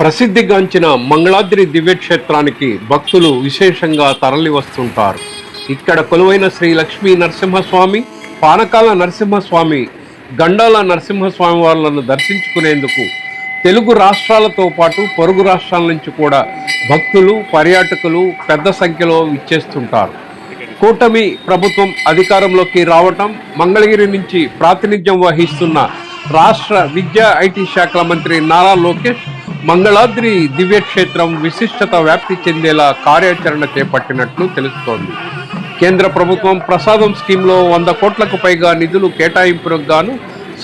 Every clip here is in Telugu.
ప్రసిద్ధిగాంచిన మంగళాద్రి దివ్యక్షేత్రానికి భక్తులు విశేషంగా తరలి వస్తుంటారు ఇక్కడ కొలువైన శ్రీ లక్ష్మీ నరసింహస్వామి పానకాల నరసింహస్వామి గండాల నరసింహస్వామి వారులను దర్శించుకునేందుకు తెలుగు రాష్ట్రాలతో పాటు పొరుగు రాష్ట్రాల నుంచి కూడా భక్తులు పర్యాటకులు పెద్ద సంఖ్యలో విచ్చేస్తుంటారు. కూటమి ప్రభుత్వం అధికారంలోకి రావటం మంగళగిరి నుంచి ప్రాతినిధ్యం వహిస్తున్న రాష్ట్ర విద్యా ఐటీ శాఖల మంత్రి నారా లోకేష్ మంగళాద్రి దివ్యక్షేత్రం విశిష్టత వ్యాప్తి చెందేలా కార్యాచరణ చేపట్టినట్లు తెలుస్తోంది. కేంద్ర ప్రభుత్వం ప్రసాదం స్కీమ్లో వంద కోట్లకు పైగా నిధులు కేటాయింపులకు గాను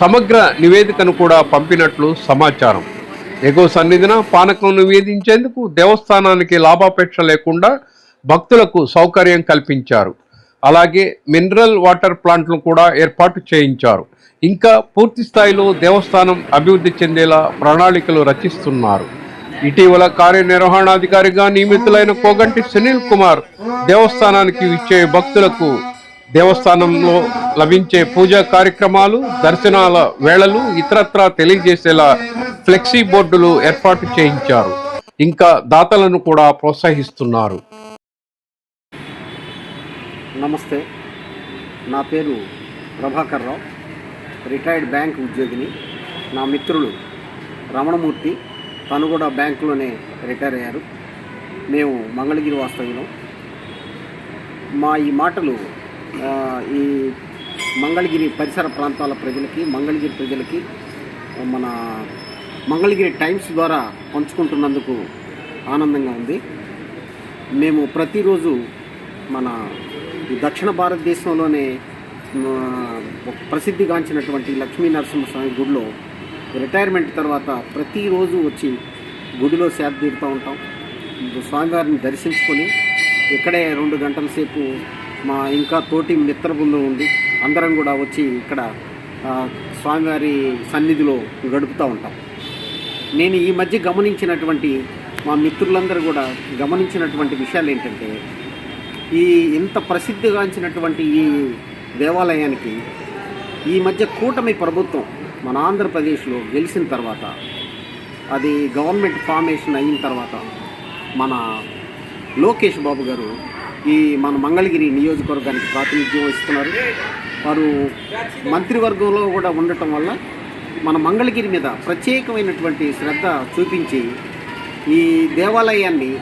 సమగ్ర నివేదికను కూడా పంపినట్లు సమాచారం. ఎగువ సన్నిధిన పానకం నివేదించేందుకు దేవస్థానానికి లాభాపేక్ష లేకుండా భక్తులకు సౌకర్యం కల్పించారు. అలాగే మినరల్ వాటర్ ప్లాంట్లు కూడా ఏర్పాటు చేయించారు. ఇంకా పూర్తి స్థాయిలో దేవస్థానం అభివృద్ధి చెందేలా ప్రణాళికలు రచిస్తున్నారు. ఇటీవల కార్యనిర్వహణాధికారిగా నియమితులైన కోగంటి సునీల్ కుమార్ దేవస్థానానికి ఇచ్చే భక్తులకు దేవస్థానంలో లభించే పూజా కార్యక్రమాలు దర్శనాల వేళలు ఇతరత్రా తెలియజేసేలా ఫ్లెక్సీ బోర్డులు ఏర్పాటు చేయించారు. ఇంకా దాతలను కూడా ప్రోత్సహిస్తున్నారు. నమస్తే. నా పేరు ప్రభాకర్ రావు. రిటైర్డ్ బ్యాంక్ ఉద్యోగిని. నా మిత్రులు రమణమూర్తి తను కూడా బ్యాంకులోనే రిటైర్ అయ్యారు. మేము మంగళగిరి వాస్తవ్యం మా ఈ మాటలు ఈ మంగళగిరి పరిసర ప్రాంతాల ప్రజలకి మంగళగిరి ప్రజలకి మన మంగళగిరి టైమ్స్ ద్వారా పంచుకుంటున్నందుకు ఆనందంగా ఉంది. మేము ప్రతిరోజు మన దక్షిణ భారతదేశంలోనే ప్రసిద్ధిగాంచినటువంటి లక్ష్మీ నరసింహస్వామి గుడిలో రిటైర్మెంట్ తర్వాత ప్రతిరోజు వచ్చి గుడిలో సేద తీరుతూ ఉంటాం. స్వామివారిని దర్శించుకొని ఇక్కడే రెండు గంటల సేపు మా ఇంకా తోటి మిత్ర బృందం ఉంది అందరం కూడా వచ్చి ఇక్కడ స్వామివారి సన్నిధిలో గడుపుతూ ఉంటాం. నేను ఈ మధ్య గమనించినటువంటి మా మిత్రులందరూ కూడా గమనించినటువంటి విషయాలు ఏంటంటే ఈ ఇంత ప్రసిద్ధిగాంచినటువంటి ఈ దేవాలయానికి ఈ మధ్య కూటమి ప్రభుత్వం మన ఆంధ్రప్రదేశ్లో గెలిచిన తర్వాత అది గవర్నమెంట్ ఫార్మేషన్ అయిన తర్వాత మన లోకేష్ బాబు గారు ఈ మన మంగళగిరి నియోజకవర్గానికి ప్రాతినిధ్యం వహిస్తున్నారు. వారు మంత్రివర్గంలో కూడా ఉండటం వల్ల మన మంగళగిరి మీద ప్రత్యేకమైనటువంటి శ్రద్ధ చూపించి ఈ దేవాలయాన్ని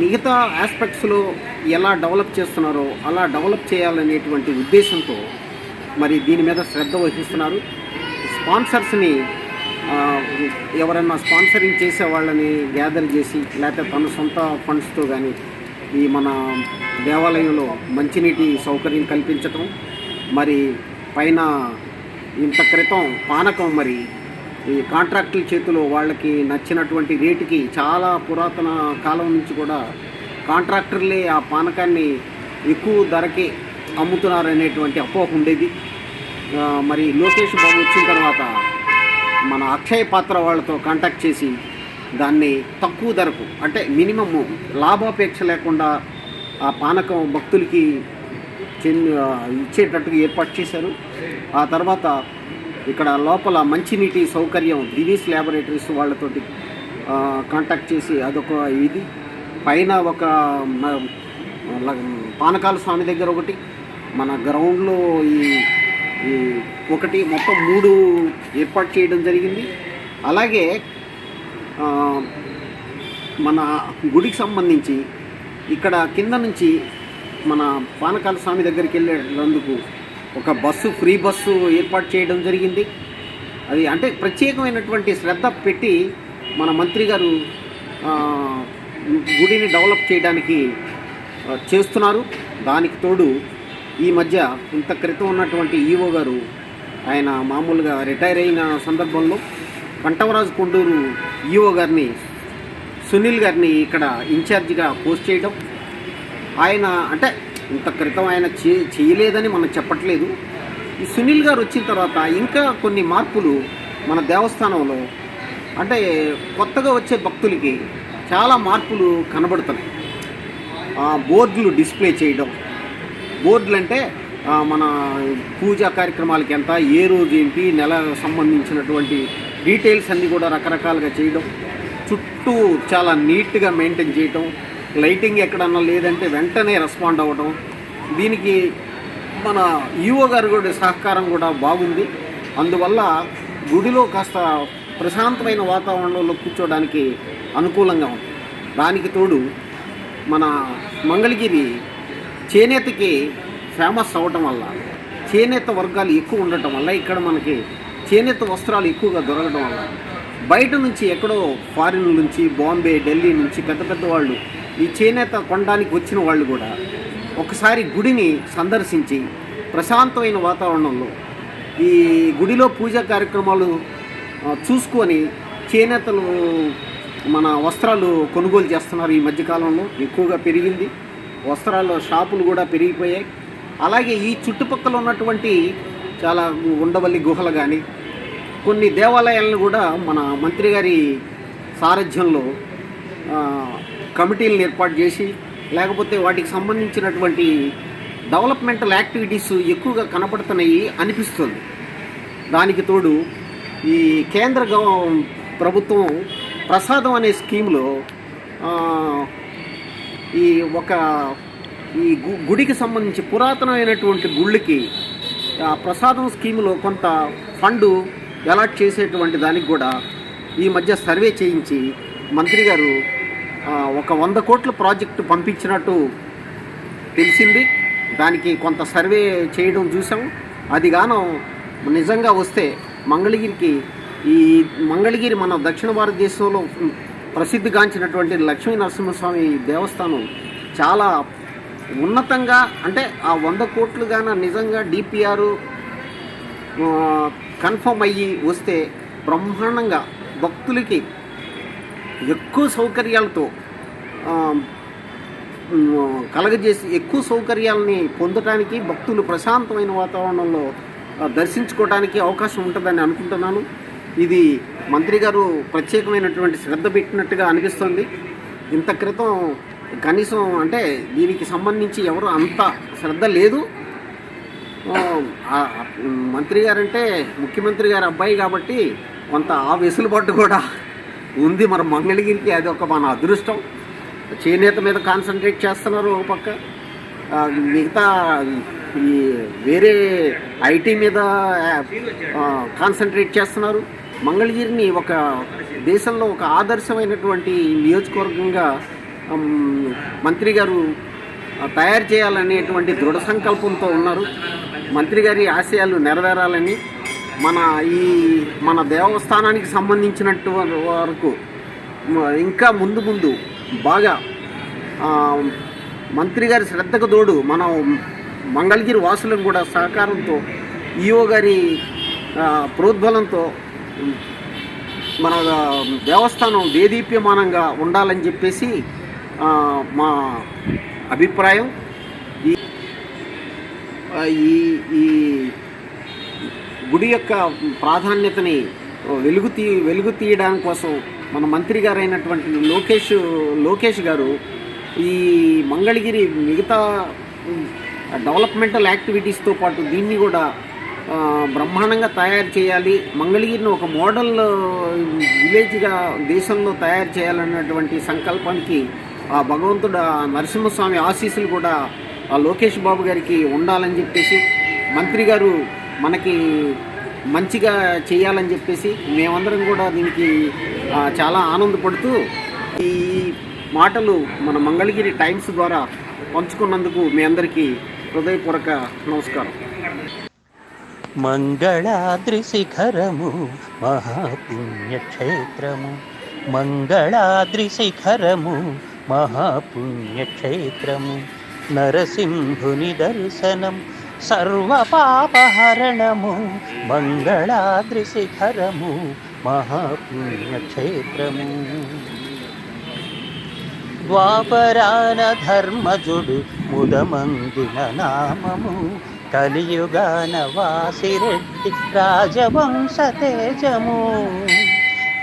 మిగతా ఆస్పెక్ట్స్లో ఎలా డెవలప్ చేస్తున్నారో అలా డెవలప్ చేయాలనేటువంటి ఉద్దేశంతో మరి దీని మీద శ్రద్ధ వహిస్తున్నారు. స్పాన్సర్స్ని ఎవరైనా స్పాన్సరింగ్ చేసే వాళ్ళని గ్యాదర్ చేసి లేకపోతే తన సొంత ఫండ్స్తో కానీ ఈ మన దేవాలయంలో మంచినీటి సౌకర్యం కల్పించటం మరి పైన ఇంత క్రితం పానకం మరి ఈ కాంట్రాక్టుల చేతిలో వాళ్ళకి నచ్చినటువంటి రేటుకి చాలా పురాతన కాలం నుంచి కూడా కాంట్రాక్టర్లే ఆ పానకాన్ని ఎక్కువ ధరకి అమ్ముతున్నారనేటువంటి అపోహ ఉండేది. మరి లోకేష్ బాబు వచ్చిన తర్వాత మన అక్షయ పాత్ర వాళ్ళతో కాంటాక్ట్ చేసి దాన్ని తక్కువ ధరకు అంటే మినిమమ్ లాభాపేక్ష లేకుండా ఆ పానకం భక్తులకి చెంది ఇచ్చేటట్టుగా ఏర్పాటు చేశారు. ఆ తర్వాత ఇక్కడ లోపల మంచినీటి సౌకర్యం దివీస్ ల్యాబొరేటరీస్ వాళ్ళతోటి కాంటాక్ట్ చేసి అదొక ఇది. పైన ఒక ల- పానకాల స్వామి దగ్గర ఒకటి. మన గ్రౌండ్లో ఈ ఈ ఒకటి మొత్తం మూడు ఏర్పాటు చేయడం జరిగింది. అలాగే మన గుడికి సంబంధించి ఇక్కడ కింద నుంచి మన పానకాల స్వామి దగ్గరికి వెళ్ళేందుకు ఒక బస్సు ఫ్రీ బస్సు ఏర్పాటు చేయడం జరిగింది. అది అంటే ప్రత్యేకమైనటువంటి శ్రద్ధ పెట్టి మన మంత్రి గారు గుడిని డెవలప్ చేయడానికి చేస్తున్నారు. దానికి తోడు ఈ మధ్య ఇంత క్రితం ఉన్నటువంటి ఈవో గారు ఆయన మామూలుగా రిటైర్ అయిన సందర్భంలో కంఠవరాజు కొండూరు ఈవో గారిని సునీల్ గారిని ఇక్కడ ఇన్ఛార్జిగా పోస్ట్ చేయడం. ఆయన అంటే ఇంత క్రితం ఆయన చే చేయలేదని మనం చెప్పట్లేదు. ఈ సునీల్ గారు వచ్చిన తర్వాత ఇంకా కొన్ని మార్పులు మన దేవస్థానంలో అంటే కొత్తగా వచ్చే భక్తులకి చాలా మార్పులు కనబడుతున్నాయి. బోర్డులు డిస్ప్లే చేయడం. బోర్డులు అంటే మన పూజా కార్యక్రమాలకి ఎంత ఏ రోజు ఏంటి నెల సంబంధించినటువంటి డీటెయిల్స్ అన్నీ కూడా రకరకాలుగా చేయడం. చుట్టూ చాలా నీట్గా మెయింటైన్ చేయటం. లైటింగ్ ఎక్కడన్నా లేదంటే వెంటనే రెస్పాండ్ అవ్వడం దీనికి మన ఈఓ గారు కూడా సహకారం కూడా బాగుంది. అందువల్ల గుడిలో కాస్త ప్రశాంతమైన వాతావరణంలో కూర్చోవడానికి అనుకూలంగా ఉంది. దానికి తోడు మన మంగళగిరి చేనేతకి ఫేమస్ అవ్వటం వల్ల చేనేత వర్గాలు ఎక్కువ ఉండటం వల్ల ఇక్కడ మనకి చేనేత వస్త్రాలు ఎక్కువగా దొరకడం వల్ల బయట నుంచి ఎక్కడో ఫారిన్ నుంచి బాంబే ఢిల్లీ నుంచి పెద్ద పెద్ద వాళ్ళు ఈ చేనేత కొనడానికి వచ్చిన వాళ్ళు కూడా ఒకసారి గుడిని సందర్శించి ప్రశాంతమైన వాతావరణంలో ఈ గుడిలో పూజా కార్యక్రమాలు చూసుకొని చేనేతలు మన వస్త్రాలు కొనుగోలు చేస్తున్నారు ఈ మధ్యకాలంలో ఎక్కువగా పెరిగింది. వస్త్రాల షాపులు కూడా పెరిగిపోయాయి. అలాగే ఈ చుట్టుపక్కల ఉన్నటువంటి చాలా ఉండవల్లి గుహలు కానీ కొన్ని దేవాలయాలను కూడా మన మంత్రి గారి సారథ్యంలో కమిటీలను ఏర్పాటు చేసి లేకపోతే వాటికి సంబంధించినటువంటి డెవలప్మెంటల్ యాక్టివిటీస్ ఎక్కువగా కనపడుతున్నాయి అనిపిస్తుంది. దానికి తోడు ఈ కేంద్ర ప్రభుత్వం ప్రసాదం అనే స్కీమ్లో ఈ ఒక ఈ గు- గుడికి సంబంధించి పురాతనమైనటువంటి గుళ్ళకి ఆ ప్రసాదం స్కీమ్లో కొంత ఫండు అలాట్ చేసేటువంటి దానికి కూడా ఈ మధ్య సర్వే చేయించి మంత్రి గారు ఒక వంద కోట్ల ప్రాజెక్టు పంపించినట్టు తెలిసింది. దానికి కొంత సర్వే చేయడం చూసాం. అది గానం నిజంగా వస్తే మంగళగిరికి ఈ మంగళగిరి మన దక్షిణ భారతదేశంలో ప్రసిద్ధిగాంచినటువంటి లక్ష్మీ నరసింహస్వామి దేవస్థానం చాలా ఉన్నతంగా అంటే ఆ వంద కోట్లుగాన నిజంగా డిపిఆర్ కన్ఫర్మ్ అయ్యి వస్తే బ్రహ్మాండంగా భక్తులకి ఎక్కువ సౌకర్యాలతో కలగజేసి ఎక్కువ సౌకర్యాలని పొందటానికి భక్తులు ప్రశాంతమైన వాతావరణంలో దర్శించుకోవడానికి అవకాశం ఉంటుందని అనుకుంటున్నాను. ఇది మంత్రి గారు ప్రత్యేకమైనటువంటి శ్రద్ధ పెట్టినట్టుగా అనిపిస్తుంది. ఇంత క్రితం కనీసం అంటే దీనికి సంబంధించి ఎవరు అంత శ్రద్ధ లేదు. మంత్రి గారంటే ముఖ్యమంత్రి గారి అబ్బాయి కాబట్టి కొంత ఆ వెసులుబాటు కూడా ఉంది. మన మంగళగిరికి అది ఒక మన అదృష్టం. చేనేత మీద కాన్సన్ట్రేట్ చేస్తున్నారు ఒక పక్క. మిగతా ఈ వేరే ఐటీ మీద కాన్సన్ట్రేట్ చేస్తున్నారు. మంగళగిరిని ఒక దేశంలో ఒక ఆదర్శమైనటువంటి నియోజకవర్గంగా మంత్రి గారు తయారు చేయాలనేటువంటి దృఢ సంకల్పంతో ఉన్నారు. మంత్రి గారి ఆశయాలు నెరవేరాలని మన ఈ మన దేవస్థానానికి సంబంధించినట్టు వరకు ఇంకా ముందు ముందు బాగా మంత్రి గారి శ్రద్ధకు తోడు మనం మంగళగిరి వాసులను కూడా సహకారంతో ఈఓ గారి ప్రోద్బలంతో మన దేవస్థానం వేదీప్యమానంగా ఉండాలని చెప్పేసి మా అభిప్రాయం. ఈ ఈ ఈ గుడి యొక్క ప్రాధాన్యతని వెలుగు తీ వెలుగు తీయడానికి కోసం మన మంత్రి గారు అయినటువంటి లోకేష్ లోకేష్ గారు ఈ మంగళగిరి మిగతా డెవలప్మెంటల్ యాక్టివిటీస్తో పాటు దీన్ని కూడా బ్రహ్మాండంగా తయారు చేయాలి. మంగళగిరిని ఒక మోడల్ విలేజ్గా దేశంలో తయారు చేయాలన్నటువంటి సంకల్పానికి ఆ భగవంతుడు ఆ నరసింహస్వామి ఆశీస్సులు కూడా ఆ లోకేష్ బాబు గారికి ఉండాలని చెప్పేసి మంత్రి గారు మనకి మంచిగా చేయాలని చెప్పేసి మేమందరం కూడా దీనికి చాలా ఆనందపడుతూ ఈ మాటలు మన మంగళగిరి టైమ్స్ ద్వారా పంచుకున్నందుకు మీ అందరికీ హృదయపూర్వక నమస్కారం. మంగళాద్రి శిఖరము మహాపుణ్యక్షేత్రము. మంగళాద్రి శిఖరము మహాపుణ్యక్షేత్రము. నరసింహుని దర్శనం సర్వపాపహరణము మంగళాద్రి శిఖరము మహాపుణ్యక్షేత్రము. ద్వాపరాన ధర్మజుడు ముదమందిన నామము కలియుగాన వాసిరెడ్డి రాజవంశ తేజము.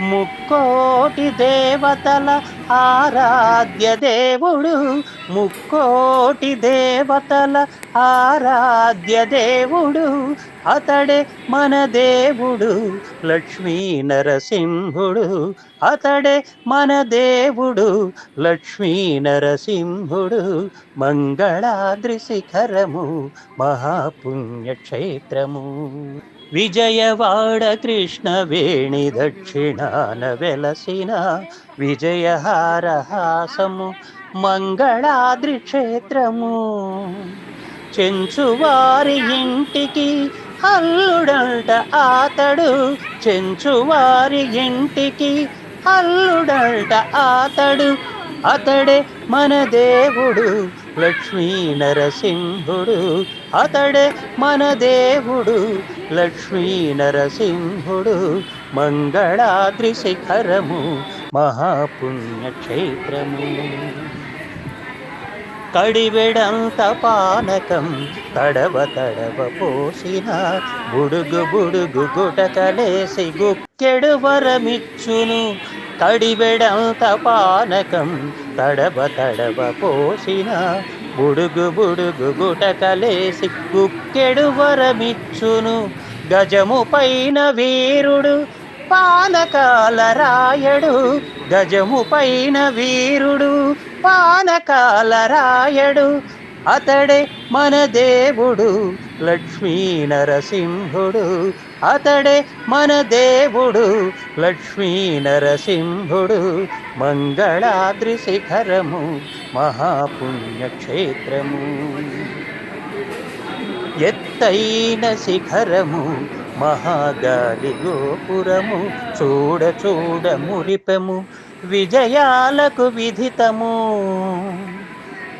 ముక్కోటి దేవతల ఆరాధ్య దేవుడు. ముక్కోటి దేవతల ఆరాధ్య దేవుడు. అతడే మన దేవుడు లక్ష్మీ నరసింహుడు. అతడే మన దేవుడు లక్ష్మీ నరసింహుడు. మంగళాద్రి శిఖరము మహాపుణ్యక్షేత్రము. విజయవాడ కృష్ణ వేణి దక్షిణాన వెలసిన విజయహారహాసము మంగళాద్రి క్షేత్రము చెంచువారి ఇంటికి అల్లుడంట ఆతడు. చెంచువారి ఇంటికి అల్లుడంట ఆతడు. అతడే మన దేవుడు లక్ష్మీ నరసింహుడు. అతడే మన దేవుడు లక్ష్మీ నరసింహుడు మంగళాద్రి శిఖరము మహాపుణ్యక్షేత్రము కడివెడంత పానకం తడవ తడవ పోసిన బుడుగు బుడుగు గుటకలేసి గుక్కెడు వరమిచ్చును. కడివెడంత పానకం తడవ తడవ పోసిన బుడుగు బుడుగు గుటకలేసి గుక్కెడు వరమిచ్చును గజము పైన వీరుడు పానకాల రాయడు. గజము పైన వీరుడు పానకాల రాయడు. అతడే మన దేవుడు లక్ష్మీ నరసింహుడు. అతడే మన దేవుడు లక్ష్మీ నరసింహుడు మంగళాద్రి శిఖరము మహాపుణ్యక్షేత్రము. ఎత్తైన శిఖరము మహాగాలి గోపురము చూడ చూడ మురిపెము విజయాలకు విధితము.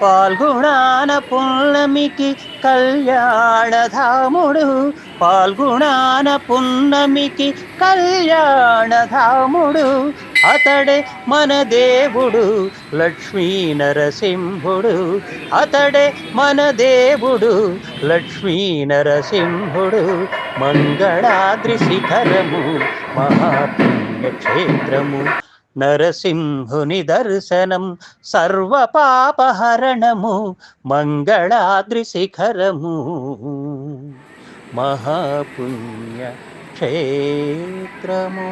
పాల్గొణాన పున్నమికి కళ్యాణధాముడు. పాల్గొణాన పున్నమికి కళ్యాణధాముడు. అతడే మన దేవుడు లక్ష్మీ నరసింహుడు. అతడే మన దేవుడు లక్ష్మీ నరసింహుడు. మంగళాద్రి శిఖరము మహాపుణ్యక్షేత్రము. నరసింహుని దర్శనం సర్వపాపహరణము మంగళాద్రి శిఖరము మహాపుణ్య క్షేత్రము